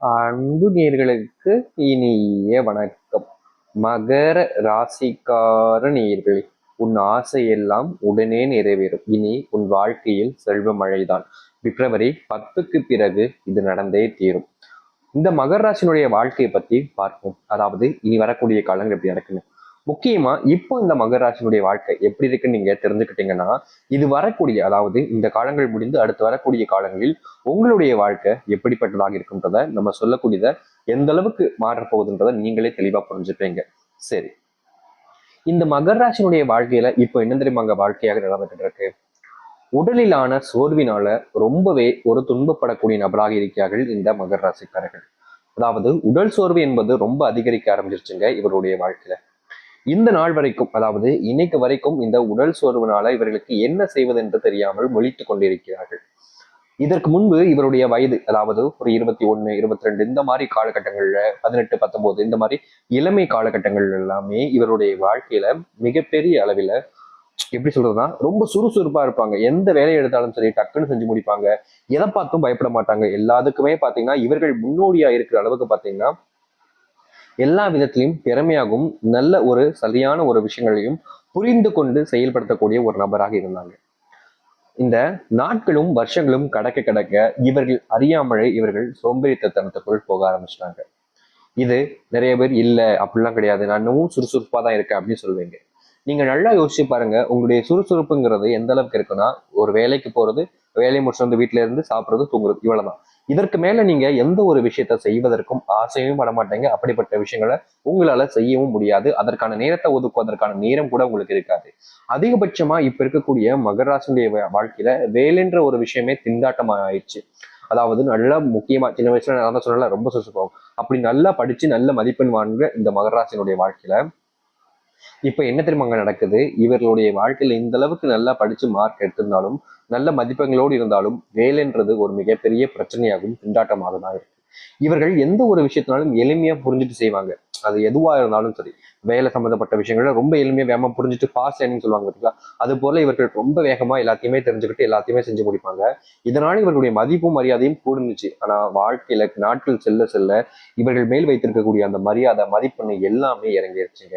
அன்பு நேர்களுக்கு இனிய வணக்கம். மகர ராசிக்கார நேர்களே உன் ஆசையெல்லாம் உடனே நிறைவேறும். இனி உன் வாழ்க்கையில் செல்வ மழைதான். பிப்ரவரி பத்துக்கு பிறகு இது நடந்தே தீரும். இந்த மகர ராசினுடைய வாழ்க்கையை பத்தி பார்ப்போம். அதாவது இனி வரக்கூடிய காலங்கள் எப்படி நடக்குன்னு. முக்கியமா இப்போ இந்த மகராசினுடைய வாழ்க்கை எப்படி இருக்குன்னு நீங்க தெரிஞ்சுக்கிட்டீங்கன்னா இது வரக்கூடிய அதாவது இந்த காலங்கள் முடிந்து அடுத்து வரக்கூடிய காலங்களில் உங்களுடைய வாழ்க்கை எப்படிப்பட்டதாக இருக்குன்றத நம்ம சொல்லக்கூடியத எந்த அளவுக்கு மாறப் போகுதுன்றத நீங்களே தெளிவா புரிஞ்சுப்பீங்க. சரி. இந்த மகர வாழ்க்கையில இப்போ என்ன தெரியுமாங்க வாழ்க்கையாக நடந்துட்டு இருக்கு உடலிலான சோர்வினால ரொம்பவே ஒரு துன்பப்படக்கூடிய நபராக இருக்கிறார்கள் இந்த மகர ராசிக்காரர்கள். அதாவது உடல் சோர்வு என்பது ரொம்ப அதிகரிக்க ஆரம்பிச்சிருச்சுங்க இவருடைய வாழ்க்கையில. இந்த நாள் வரைக்கும் அதாவது இன்னைக்கு வரைக்கும் இந்த உடல் சோர்வுனால இவர்களுக்கு என்ன செய்வது என்று தெரியாமல் முழித்துக் கொண்டிருக்கிறார்கள். இதற்கு முன்பு இவருடைய வயது அதாவது ஒரு இருபத்தி ஒண்ணு இருபத்தி ரெண்டு இந்த மாதிரி காலகட்டங்கள்ல பதினெட்டு பத்தொன்பது இந்த மாதிரி இளமை காலகட்டங்கள் எல்லாமே இவருடைய வாழ்க்கையில மிகப்பெரிய அளவில எப்படி சொல்றதுன்னா ரொம்ப சுறுசுறுப்பா இருப்பாங்க. எந்த வேலையை எடுத்தாலும் சரி டக்குன்னு செஞ்சு முடிப்பாங்க. எதை பார்த்தும் பயப்பட மாட்டாங்க. எல்லாத்துக்குமே பாத்தீங்கன்னா இவர்கள் முன்னோடியா இருக்கிற அளவுக்கு பாத்தீங்கன்னா எல்லா விதத்திலையும் திறமையாகவும் நல்ல ஒரு சரியான ஒரு விஷயங்களையும் புரிந்து கொண்டு செயல்படுத்தக்கூடிய ஒரு நபராக இருந்தாங்க. இந்த நாட்களும் வருஷங்களும் கடக்க கடக்க இவர்கள் அறியாமலே இவர்கள் சோம்பேறித்தனத்துக்குள் போக ஆரம்பிச்சிட்டாங்க. இது நிறைய பேர் இல்லை அப்படிலாம் கிடையாது. நான் இன்னமும் சுறுசுறுப்பா தான் இருக்கேன் அப்படின்னு சொல்லுவீங்க. நீங்க நல்லா யோசிச்சு பாருங்க உங்களுடைய சுறுசுறுப்புங்கிறது எந்த அளவுக்கு இருக்குன்னா ஒரு வேலைக்கு போறது வேலையை முடிச்சு வந்து வீட்டுல இருந்து சாப்பிடுறது தூங்குறது இவ்வளவுதான். இதற்கு மேல நீங்க எந்த ஒரு விஷயத்த செய்வதற்கும் ஆசையும் பட மாட்டீங்க அப்படிப்பட்ட விஷயங்களை உங்களால செய்யவும் முடியாது. அதற்கான நேரத்தை ஒதுக்குவதற்கான நேரம் கூட உங்களுக்கு இருக்காது. அதிகபட்சமா இப்ப இருக்கக்கூடிய மகராசனுடைய வாழ்க்கையில வேலைன்ற ஒரு விஷயமே திண்டாட்டமா ஆயிடுச்சு அதாவது நல்லா முக்கியமா சின்ன வயசுல நான் தான் சொல்லல ரொம்ப சுசுப்போம் அப்படி நல்லா படிச்சு நல்ல மதிப்பெண் வாங்க இந்த மகராசனுடைய வாழ்க்கையில இப்ப என்ன தெரியுமாங்க நடக்குது? இவர்களுடைய வாழ்க்கையில இந்த அளவுக்கு நல்லா படிச்சு மார்க் எடுத்திருந்தாலும் நல்ல மதிப்பெண்களோடு இருந்தாலும் வேலைன்றது ஒரு மிகப்பெரிய பிரச்சனையாகவும் திண்டாட்டமாக தான் இருக்கு. இவர்கள் எந்த ஒரு விஷயத்தினாலும் எளிமையா புரிஞ்சுட்டு செய்வாங்க. அது எதுவா இருந்தாலும் சரி. வேலை சம்பந்தப்பட்ட விஷயங்கள ரொம்ப எளிமையா வேகமா புரிஞ்சுட்டு ஃபாஸ்ட் லேர்னிங் சொல்லுவாங்க பார்த்தீங்களா அது போல இவர்கள் ரொம்ப வேகமா எல்லாத்தையுமே தெரிஞ்சுக்கிட்டு எல்லாத்தையுமே செஞ்சு முடிப்பாங்க. இதனால இவர்களுடைய மதிப்பும் மரியாதையும் கூடுனுச்சு. ஆனா வாழ்க்கையில நாட்கள் செல்ல செல்ல இவர்கள் மேல் வைத்திருக்கக்கூடிய அந்த மரியாதை மதிப்பெண்ணு எல்லாமே இறங்கிருச்சுங்க.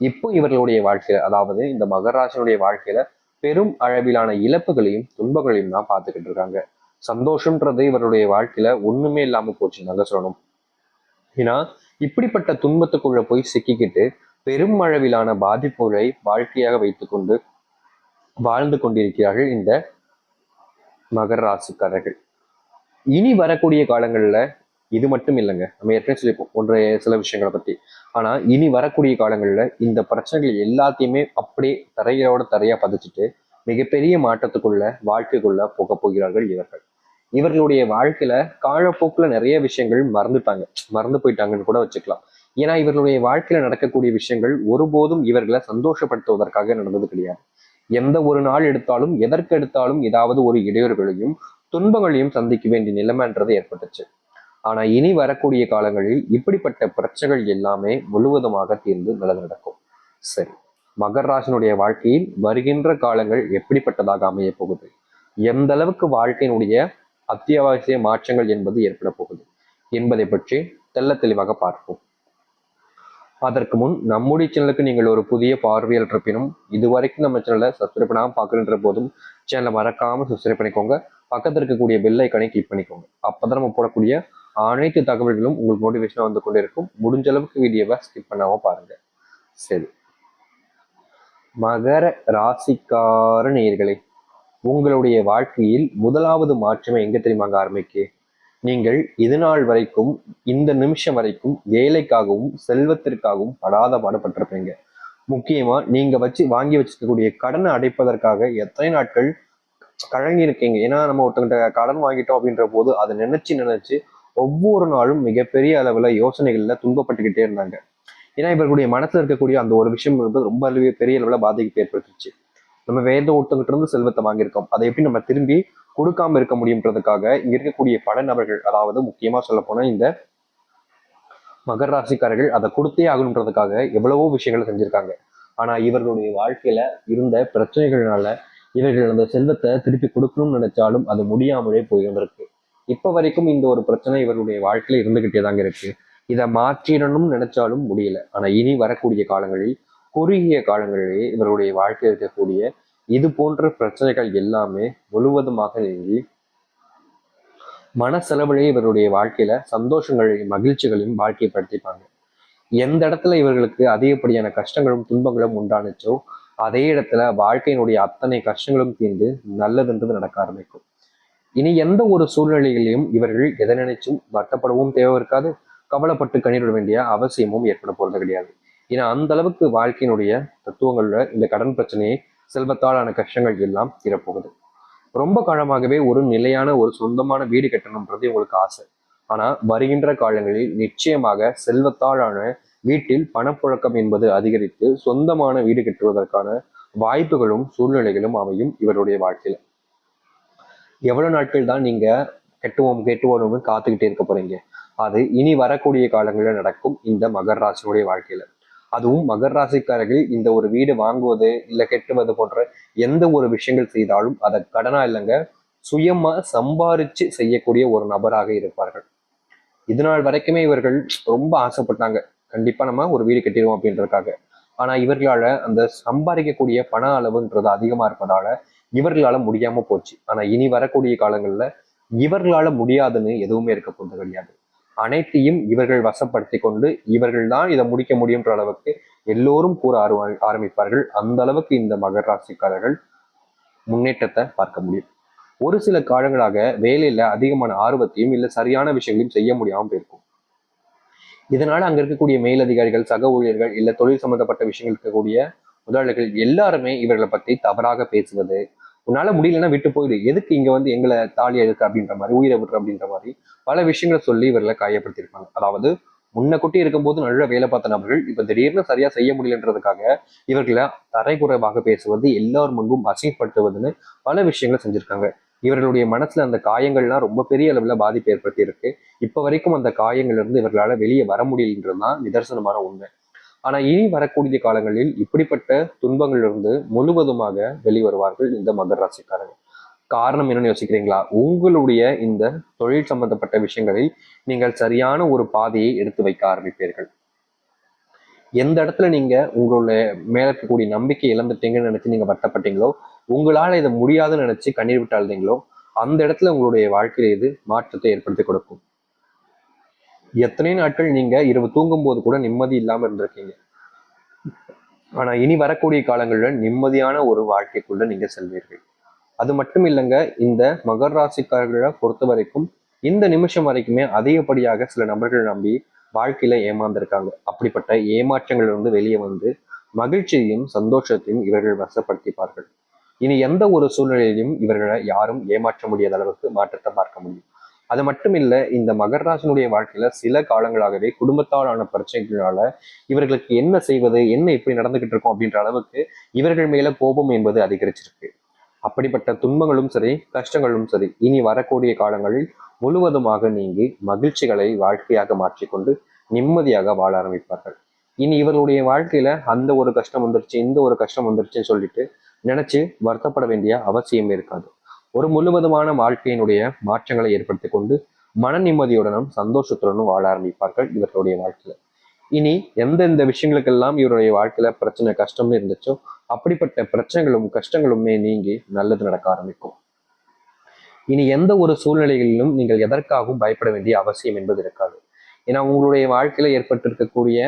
இப்போ இவர்களுடைய வாழ்க்கையில அதாவது இந்த மகராசனுடைய வாழ்க்கையில பெரும் அளவிலான இழப்புகளையும் துன்பங்களையும் தான் பார்த்துக்கிட்டு இருக்காங்க. சந்தோஷம்ன்றது இவருடைய வாழ்க்கையில ஒண்ணுமே இல்லாம போச்சுன்னு தாங்க சொல்லணும். ஏன்னா இப்படிப்பட்ட துன்பத்துக்குள்ள போய் சிக்கிக்கிட்டு பெரும் அளவிலான பாதிப்புகளை வாழ்க்கையாக வைத்துக்கொண்டு வாழ்ந்து கொண்டிருக்கிறார்கள் இந்த மகர ராசிக்காரர்கள் இனி வரக்கூடிய காலங்கள்ல இது மட்டும் இல்லைங்க. நம்ம ஏற்கனவே சொல்லிப்போம் ஒன்றைய சில விஷயங்களை பற்றி ஆனால் இனி வரக்கூடிய காலங்களில் இந்த பிரச்சனைகள் எல்லாத்தையுமே அப்படியே தரையோட தரையாக பதிச்சுட்டு மிகப்பெரிய மாற்றத்துக்குள்ள வாழ்க்கைக்குள்ள போக போகிறார்கள் இவர்கள். இவர்களுடைய வாழ்க்கையில காலப்போக்கில் நிறைய விஷயங்கள் மறந்துட்டாங்க. மறந்து போயிட்டாங்கன்னு கூட வச்சுக்கலாம். ஏன்னா இவர்களுடைய வாழ்க்கையில நடக்கக்கூடிய விஷயங்கள் ஒருபோதும் இவர்களை சந்தோஷப்படுத்துவதற்காக நடந்தது கிடையாது. எந்த ஒரு நாள் எடுத்தாலும் எதற்கு எடுத்தாலும் ஏதாவது ஒரு இடையூறுகளையும் துன்பங்களையும் சந்திக்க வேண்டிய நிலைமைன்றது ஏற்பட்டுச்சு. ஆனா இனி வரக்கூடிய காலங்களில் இப்படிப்பட்ட பிரச்சனைகள் எல்லாமே முழுவதுமாக தீர்ந்து நல்லது நடக்கும் சரி மகராசனுடைய வாழ்க்கையில் வருகின்ற காலங்கள் எப்படிப்பட்டதாக அமைய போகுது? எந்த அளவுக்கு வாழ்க்கையினுடைய அத்தியாவசிய மாற்றங்கள் என்பது ஏற்பட போகுது? என்பதை பற்றி தெல்ல தெளிவாக பார்ப்போம். அதற்கு முன் நம்முடைய சேனலுக்கு நீங்கள் ஒரு புதிய பார்வையில் இருப்பினும் இதுவரைக்கும் நம்ம சேனலை சப்ஸ்கிரைப் பண்ணாமல் பார்க்குற போதும் சேனலை மறக்காம சப்ஸ்கிரைப் பண்ணிக்கோங்க. பக்கத்தில் இருக்கக்கூடிய பெல் ஐக்கனை கிளிக் பண்ணிக்கோங்க. அப்பதான் நம்ம போடக்கூடிய அனைத்து தகவல்களும் உங்களுக்கு மோட்டிவேஷனாக வந்து கொண்டே இருக்கும் முடிஞ்ச அளவுக்கு வீடியோவை ஸ்கிப் பண்ணாமல் பாருங்க. சரி. மகர ராசிக்கார நேயர்களே உங்களுடைய வாழ்க்கையில் முதலாவது மாற்றமே எங்க தெரியுமாங்க ஆரம்பிக்கு நீங்கள் இது நாள் வரைக்கும் இந்த நிமிஷம் வரைக்கும் வேலைக்காகவும் செல்வத்திற்காகவும் படாத பாடுபட்டிருப்பீங்க. முக்கியமா நீங்க வச்சு வாங்கி வச்சிருக்கக்கூடிய கடனை அடைப்பதற்காக எத்தனை நாட்கள் கழங்கி இருக்கீங்க ஏன்னா நம்ம ஒருத்தங்கிட்ட கடன் வாங்கிட்டோம் அப்படின்ற போது அதை நினைச்சு நினைச்சு ஒவ்வொரு நாளும் மிகப்பெரிய அளவுல யோசனைகள்ல துன்பப்பட்டுக்கிட்டே இருந்தாங்க. ஏன்னா இவர்களுடைய மனசுல இருக்கக்கூடிய அந்த ஒரு விஷயம் என்பது ரொம்ப அளவு பெரிய அளவுல பாதிப்பு ஏற்படுத்துச்சு நம்ம வேத ஒருத்தங்கிட்ட இருந்து செல்வத்தை வாங்கியிருக்கோம். அதை எப்படி நம்ம திரும்பி கொடுக்காம இருக்க முடியுன்றதுக்காக இங்க இருக்கக்கூடிய பல நபர்கள் அதாவது முக்கியமா சொல்ல போனா இந்த மகர ராசிக்காரர்கள் அதை கொடுத்தே ஆகணுன்றதுக்காக எவ்வளவோ விஷயங்களை செஞ்சிருக்காங்க. ஆனா இவர்களுடைய வாழ்க்கையில இருந்த பிரச்சனைகள்னால இவர்கள் அந்த செல்வத்தை திருப்பி கொடுக்கணும்னு நினைச்சாலும் அது முடியாமலே போயிருந்திருக்கு. இப்ப வரைக்கும் இந்த ஒரு பிரச்சனை இவருடைய வாழ்க்கையில இருந்துகிட்டே தாங்க இருக்கு. இதை மாற்றிடணும்னு நினைச்சாலும் முடியல. ஆனா இனி வரக்கூடிய காலங்களில் குறுகிய காலங்களிலேயே இவருடைய வாழ்க்கையில் இருக்கக்கூடிய இது போன்ற பிரச்சனைகள் எல்லாமே முழுவதுமாக நீங்கி மனசெலவிலே இவருடைய வாழ்க்கையில சந்தோஷங்களையும் மகிழ்ச்சிகளையும் வாழ்க்கைப்படுத்திப்பாங்க எந்த இடத்துல இவர்களுக்கு அதிகப்படியான கஷ்டங்களும் துன்பங்களும் உண்டானுச்சோ அதே இடத்துல வாழ்க்கையினுடைய அத்தனை கஷ்டங்களும் தீர்ந்து நல்லதுன்றது நடக்க ஆரம்பிக்கும். இனி எந்த ஒரு சூழ்நிலையிலையும் இவர்கள் எதை நினைச்சும் வருத்தப்படவும் தேவை இருக்காது. கவலைப்பட்டு கண்ணீரிட வேண்டிய அவசியமும் ஏற்பட போறது கிடையாது. ஏன்னா அந்த அளவுக்கு வாழ்க்கையினுடைய தத்துவங்கள்ல இந்த கடன் பிரச்சனையை செல்வத்தாலான கஷ்டங்கள் எல்லாம் தீரப்போகுது. ரொம்ப காலமாகவே ஒரு நிலையான ஒரு சொந்தமான வீடு கட்டணும்ன்றது உங்களுக்கு ஆசை. ஆனா வருகின்ற காலங்களில் நிச்சயமாக செல்வத்தாலான வீட்டில் பணப்புழக்கம் என்பது அதிகரித்து சொந்தமான வீடு கட்டுவதற்கான வாய்ப்புகளும் சூழ்நிலைகளும் அமையும் இவருடைய வாழ்க்கையில். எவ்வளவு நாட்கள் தான் நீங்க கெட்டுவோம் கெட்டுவோம்னு காத்துக்கிட்டே இருக்க போறீங்க? அது இனி வரக்கூடிய காலங்களில் நடக்கும் இந்த மகர் ராசியுடைய வாழ்க்கையில. அதுவும் மகர் ராசிக்காரர்கள் இந்த ஒரு வீடு வாங்குவது இல்லை கெட்டுவது போன்ற எந்த ஒரு விஷயங்கள் செய்தாலும் அதை கடனா இல்லைங்க சுயமா சம்பாரிச்சு செய்யக்கூடிய ஒரு நபராக இருப்பார்கள். இதனால் வரைக்குமே இவர்கள் ரொம்ப ஆசைப்பட்டாங்க. கண்டிப்பா நம்ம ஒரு வீடு கட்டிடுவோம் அப்படின்றதுக்காக. ஆனா இவர்களால அந்த சம்பாதிக்கக்கூடிய பண அளவுன்றது அதிகமா இருப்பதால இவர்களால முடியாம போச்சு. ஆனா இனி வரக்கூடிய காலங்கள்ல இவர்களால முடியாதுன்னு எதுவுமே இருக்க போறது கிடையாது. அனைத்தையும் இவர்கள் வசப்படுத்தி கொண்டு இவர்கள் தான் இதை முடிக்க முடியுன்ற அளவுக்கு எல்லோரும் கூற ஆரம்பி- ஆரம்பிப்பார்கள். அந்த அளவுக்கு இந்த மகர ராசிக்காரர்கள் முன்னேற்றத்தை பார்க்க முடியும். ஒரு சில காலங்களாக வேலையில அதிகமான ஆர்வத்தையும் இல்ல சரியான விஷயங்களையும் செய்ய முடியாமல் போயிருக்கும். இதனால அங்க இருக்கக்கூடிய மேலதிகாரிகள் சக ஊழியர்கள் இல்ல தொழில் சம்பந்தப்பட்ட விஷயங்கள் இருக்கக்கூடிய முதலாளிகள் எல்லாருமே இவர்களை பத்தி தவறாக பேசுவது உன்னால முடியலன்னா விட்டு போயிடு. எதுக்கு இங்க வந்து எங்களை தாலி எழுக்க அப்படின்ற மாதிரி உயிரை விட்டுற அப்படின்ற மாதிரி பல விஷயங்களை சொல்லி இவர்களை காயப்படுத்தியிருப்பாங்க அதாவது முன்ன குட்டி இருக்கும்போது நல்ல வேலை பார்த்த நபர்கள் இப்ப திடீர்னு சரியா செய்ய முடியலன்றதுக்காக இவர்களை தரைக்குறைவாக பேசுவது எல்லார் முன்பும் அசிங்கப்படுத்துவதுன்னு பல விஷயங்களை செஞ்சிருக்காங்க. இவர்களுடைய மனசுல அந்த காயங்கள்லாம் ரொம்ப பெரிய அளவுல பாதிப்பு ஏற்படுத்தி இருக்கு இப்ப வரைக்கும் அந்த காயங்கள்ல இருந்து இவர்களால வெளியே வர முடியலன்றதுதான் நிதர்சனமான உண்மை. ஆனா இனி வரக்கூடிய காலங்களில் இப்படிப்பட்ட துன்பங்களிலிருந்து முழுவதுமாக வெளிவருவார்கள் இந்த மகர ராசிக்காரர்கள். காரணம் என்னன்னு யோசிக்கிறீங்களா? உங்களுடைய இந்த தொழில் சம்பந்தப்பட்ட விஷயங்களில் நீங்கள் சரியான ஒரு பாதையை எடுத்து வைக்க ஆரம்பிப்பீர்கள். எந்த இடத்துல நீங்க உங்களுடைய மேல இருக்கக்கூடிய நம்பிக்கை இழந்துட்டீங்கன்னு நினைச்சு நீங்க வருத்தப்பட்டீங்களோ உங்களால இதை முடியாதுன்னு நினைச்சு கண்ணீர் விட்டு அழுதீங்களோ அந்த இடத்துல உங்களுடைய வாழ்க்கையில இது மாற்றத்தை ஏற்படுத்தி கொடுக்கும். எத்தனை நாட்கள் நீங்க இரவு தூங்கும் போது கூட நிம்மதி இல்லாம இருந்திருக்கீங்க? ஆனா இனி வரக்கூடிய காலங்களில் நிம்மதியான ஒரு வாழ்க்கைக்குள்ள நீங்க செல்வீர்கள். அது மட்டும் இல்லைங்க இந்த மகர் ராசிக்காரர்களை பொறுத்த வரைக்கும் இந்த நிமிஷம் வரைக்குமே அதிகப்படியாக சில நபர்கள் நம்பி வாழ்க்கையில ஏமாந்திருக்காங்க. அப்படிப்பட்ட ஏமாற்றங்கள் இருந்து வெளியே வந்து மகிழ்ச்சியையும் சந்தோஷத்தையும் இவர்கள் வசப்படுத்திப்பார்கள். இனி எந்த ஒரு சூழ்நிலையிலும் இவர்களை யாரும் ஏமாற்ற முடியாத அளவுக்கு மாற்றத்தை பார்க்க முடியும். அது மட்டும் இல்லை இந்த மகராசனுடைய வாழ்க்கையில சில காலங்களாகவே குடும்பத்தாலான பிரச்சனைகளால இவர்களுக்கு என்ன செய்வது என்ன இப்படி நடந்துகிட்டு இருக்கும் அப்படின்ற அளவுக்கு இவர்கள் மேல கோபம் என்பது அதிகரிச்சிருக்கு. அப்படிப்பட்ட துன்பங்களும் சரி கஷ்டங்களும் சரி இனி வரக்கூடிய காலங்களில் முழுவதுமாக நீங்கி மகிழ்ச்சிகளை வாழ்க்கையாக மாற்றிக்கொண்டு நிம்மதியாக வாழ ஆரம்பிப்பார்கள். இனி இவர்களுடைய வாழ்க்கையில அந்த ஒரு கஷ்டம் வந்துருச்சு இந்த ஒரு கஷ்டம் வந்துருச்சுன்னு சொல்லிட்டு நினைச்சு வருத்தப்பட வேண்டிய அவசியமே இருக்காது. ஒரு முழுவதுமான வாழ்க்கையினுடைய மாற்றங்களை ஏற்படுத்தி கொண்டு மன நிம்மதியுடனும் சந்தோஷத்துடனும் வாழ ஆரம்பிப்பார்கள் இவர்களுடைய வாழ்க்கையில. இனி எந்தெந்த விஷயங்களுக்கெல்லாம் இவருடைய வாழ்க்கையில பிரச்சனை கஷ்டம் இருந்துச்சோ அப்படிப்பட்ட பிரச்சனைகளும் கஷ்டங்களுமே நீங்கி நல்லது நடக்க ஆரம்பிக்கும். இனி எந்த ஒரு சூழ்நிலைகளிலும் நீங்கள் எதற்காகவும் பயப்பட வேண்டிய அவசியம் என்பது இருக்காது. ஏன்னா உங்களுடைய வாழ்க்கையில ஏற்பட்டிருக்கக்கூடிய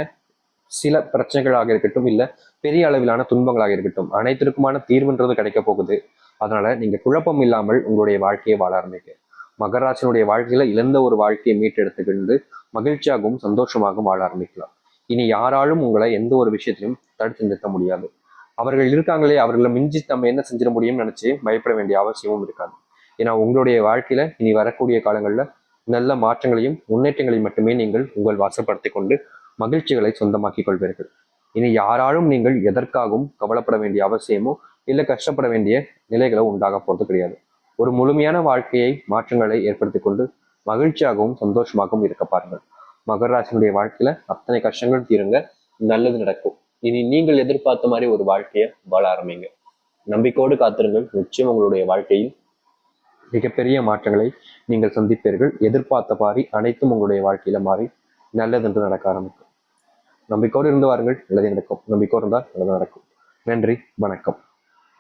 சில பிரச்சனைகளாக இருக்கட்டும் இல்ல பெரிய அளவிலான துன்பங்களாக இருக்கட்டும் அனைத்திற்குமான தீர்வுன்றது கிடைக்க போகுது. அதனால நீங்க குழப்பம் இல்லாமல் உங்களுடைய வாழ்க்கையை வாழ ஆரம்பிக்க மகராசனுடைய வாழ்க்கையில இழந்த ஒரு வாழ்க்கையை மீட்டெடுத்துக்கிட்டு மகிழ்ச்சியாகவும் சந்தோஷமாகவும் வாழ ஆரம்பிக்கலாம். இனி யாராலும் உங்களை எந்த ஒரு விஷயத்திலும் தடுத்து நிறுத்த முடியாது. அவர்கள் இருக்காங்களே அவர்களை மிஞ்சி நம்ம என்ன செஞ்சிட முடியும்னு நினைச்சு பயப்பட வேண்டிய அவசியமும் இருக்காது. ஏன்னா உங்களுடைய வாழ்க்கையில இனி வரக்கூடிய காலங்கள்ல நல்ல மாற்றங்களையும் முன்னேற்றங்களையும் மட்டுமே நீங்கள் உங்கள் வாசப்படுத்தி கொண்டு மகிழ்ச்சிகளை சொந்தமாக்கிக் கொள்வீர்கள். இனி யாராலும் நீங்கள் எதற்காகவும் கவலைப்பட வேண்டிய அவசியமோ இல்லை கஷ்டப்பட வேண்டிய நிலைகளோ உண்டாக போகிறது கிடையாது. ஒரு முழுமையான வாழ்க்கையை மாற்றங்களை ஏற்படுத்தி கொண்டு மகிழ்ச்சியாகவும் சந்தோஷமாகவும் இருக்க பாருங்கள். மகராசினுடைய வாழ்க்கையில அத்தனை கஷ்டங்கள் தீருங்க. நல்லது நடக்கும். இனி நீங்கள் எதிர்பார்த்த மாதிரி ஒரு வாழ்க்கையை வாழ ஆரம்பிங்க. நம்பிக்கையோடு காத்திருங்கள். நிச்சயம் உங்களுடைய வாழ்க்கையில் மிகப்பெரிய மாற்றங்களை நீங்கள் சந்திப்பீர்கள். எதிர்பார்த்த மாதிரி அனைத்தும் உங்களுடைய வாழ்க்கையில மாறி நல்லதென்று நடக்க ஆரம்பிக்கும். நம்பிக்கையோடு இருந்து வாருங்கள். நல்லது நடக்கும். நம்பிக்கையோடு இருந்தால் நல்லது நடக்கும். நன்றி. வணக்கம்.